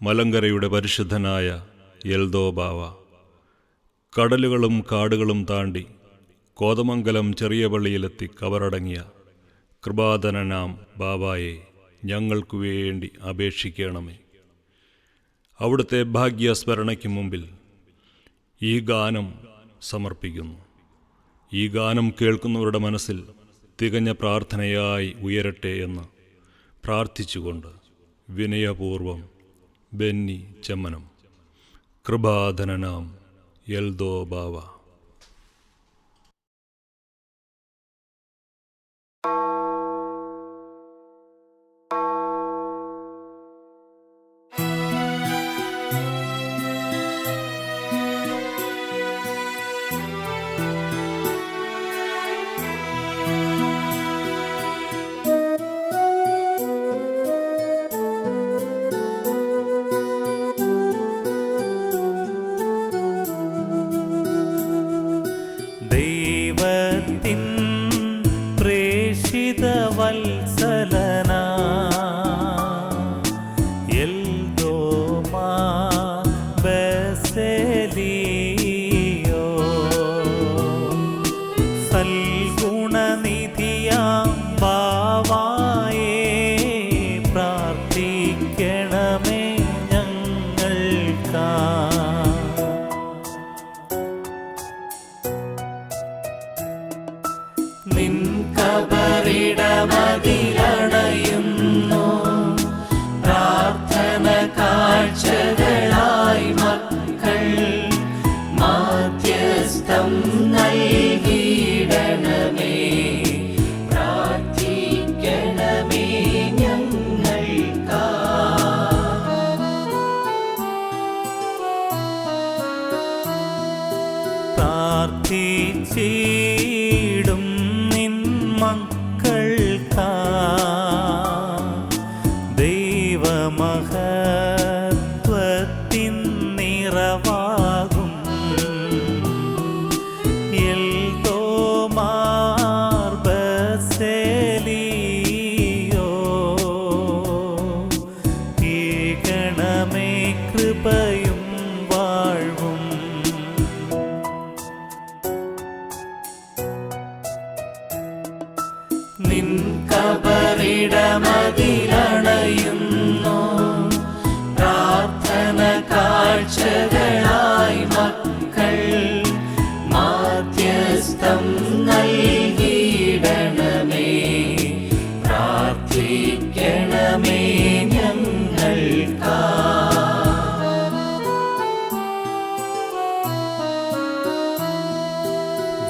മലങ്കരയുടെ പരിശുദ്ധനായ എൽദോ ബാവ കടലുകളും കാടുകളും താണ്ടി കോതമംഗലം ചെറിയ പള്ളിയിലെത്തി കവറടങ്ങിയ കൃപാധനനാം ബാബായെ ഞങ്ങൾക്കു വേണ്ടി അപേക്ഷിക്കണമേ. അവിടുത്തെ ഭാഗ്യസ്മരണയ്ക്ക് മുമ്പിൽ ഈ ഗാനം സമർപ്പിക്കുന്നു. ഈ ഗാനം കേൾക്കുന്നവരുടെ മനസ്സിൽ തികഞ്ഞ പ്രാർത്ഥനയായി ഉയരട്ടെ എന്ന് പ്രാർത്ഥിച്ചുകൊണ്ട് വിനയപൂർവം ബെന്നി ചെമ്മനം. കൃപാധനനാം എൽദോ ബാവ. കബറിടമതിലണയുന്നു പ്രാർത്ഥന കാഴ്ചകളായി മക്കൾ മാധ്യസ്ഥം നൽകിയിടണമേ. പ്രാർത്ഥിക്കണമേ ഞങ്ങൾക്കാ. പ്രാർത്ഥിച്ചിടും കബറിടമതിലണയുന്നു പ്രാർത്ഥന കാഴ്ചകളായി മക്കൾ മാധ്യസ്ഥം നൽകിയിടണമേ. പ്രാർത്ഥിക്കണമേ ഞങ്ങൾക്കാ.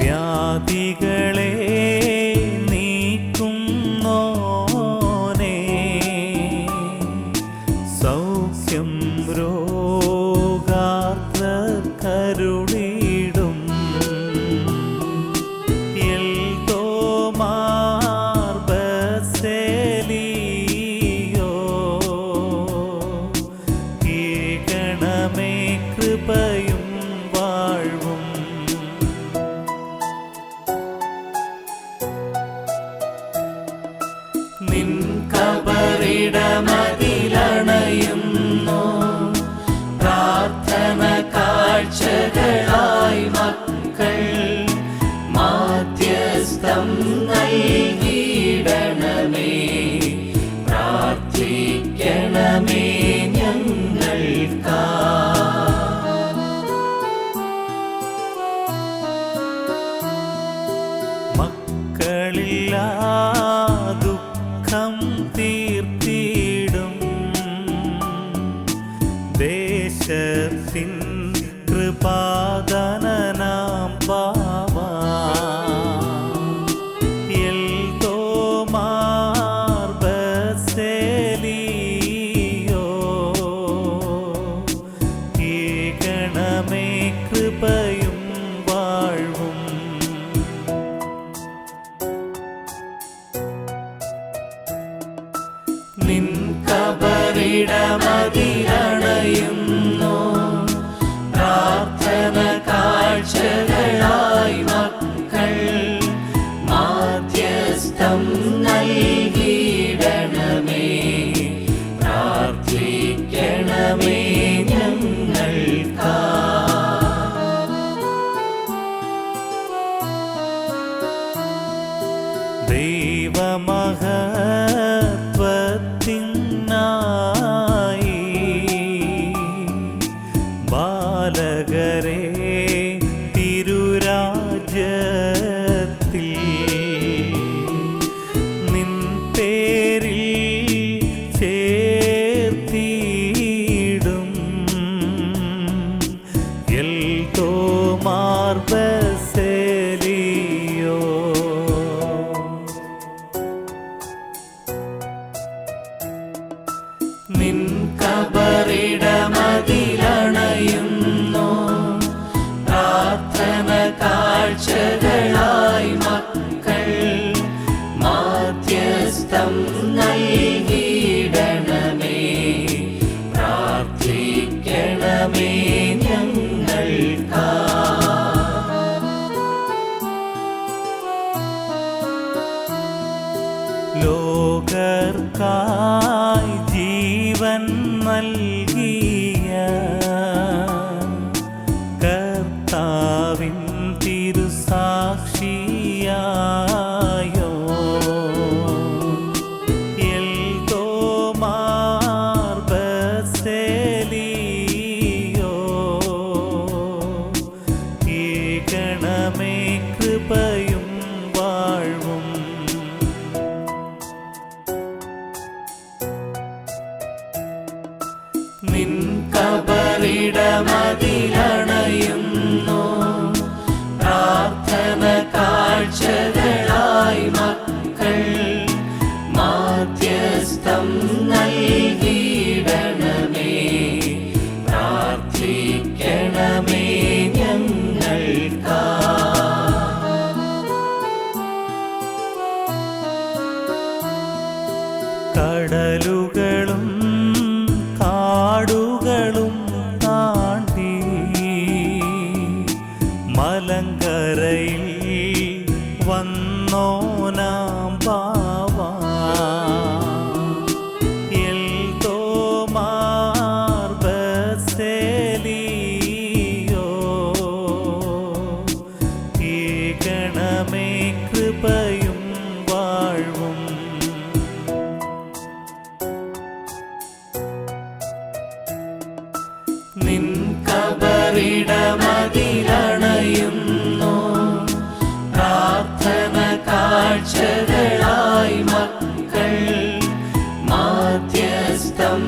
വ്യാധികളെ ഈ barbel.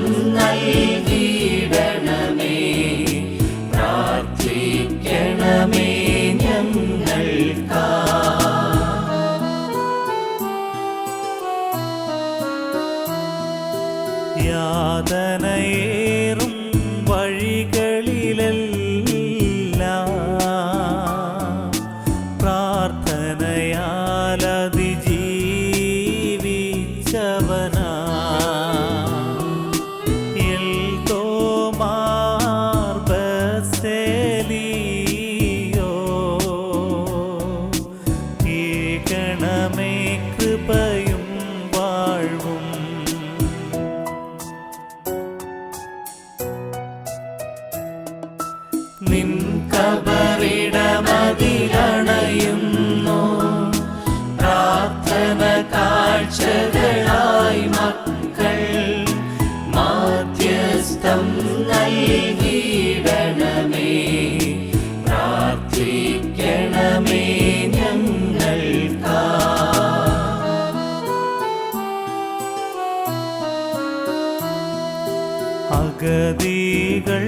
മാധ്യസ്ഥം നൽകിയിടണമേ മാധ്യസ്ഥം നൽകിയിടണമേ പ്രാർത്ഥിക്കണമേ ഞങ്ങൾക്കാ. അഗതികൾ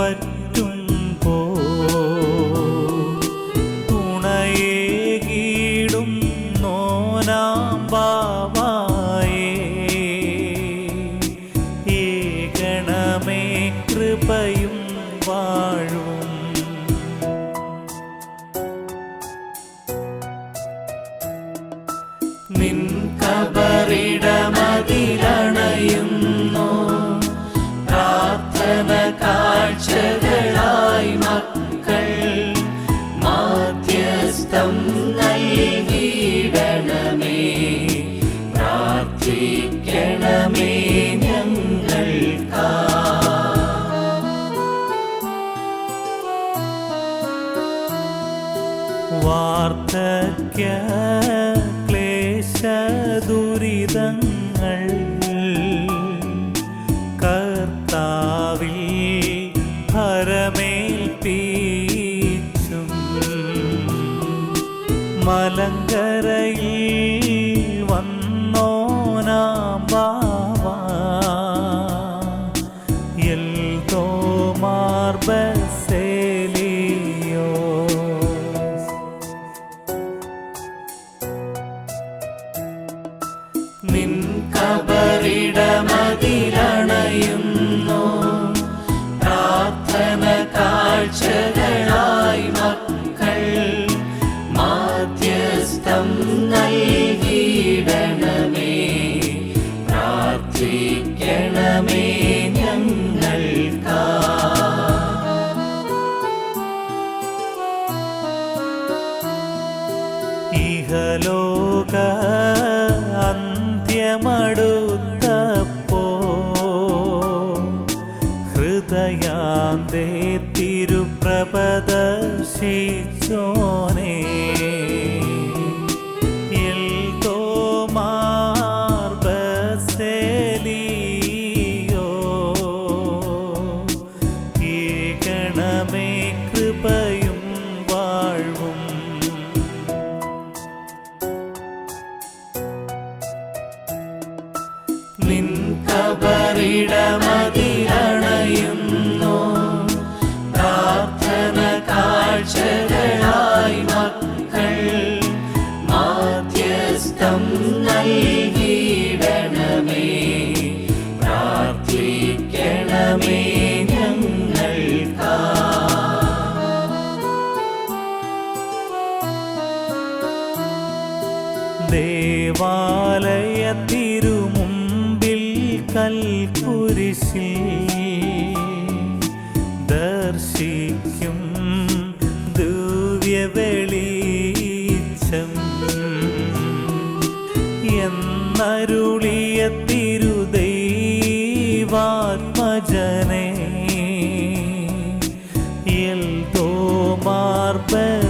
what கரைய ഹൃദയാന്തേ തിരുപ്രപദർശിച്ചോനേ. കൃപയും വാഴ്വും. നിൻ കൽക്കുരിശിൽ ദർശിക്കും ദിവ്യ വെളിച്ചം എന്നരുളിയ തിരുദൈവാത്മജനെ എൽ മാർബസേലിയോ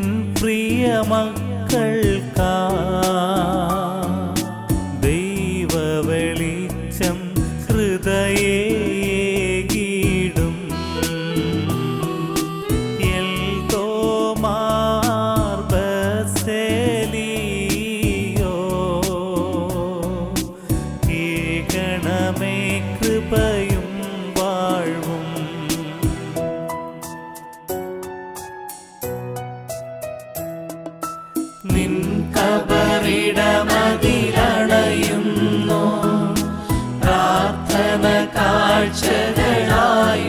പ്രിയ മക്കൾക്കാ നിൻ കബറിടമതിലണയുന്നു പ്രാർത്ഥന കാഴ്ചകളായി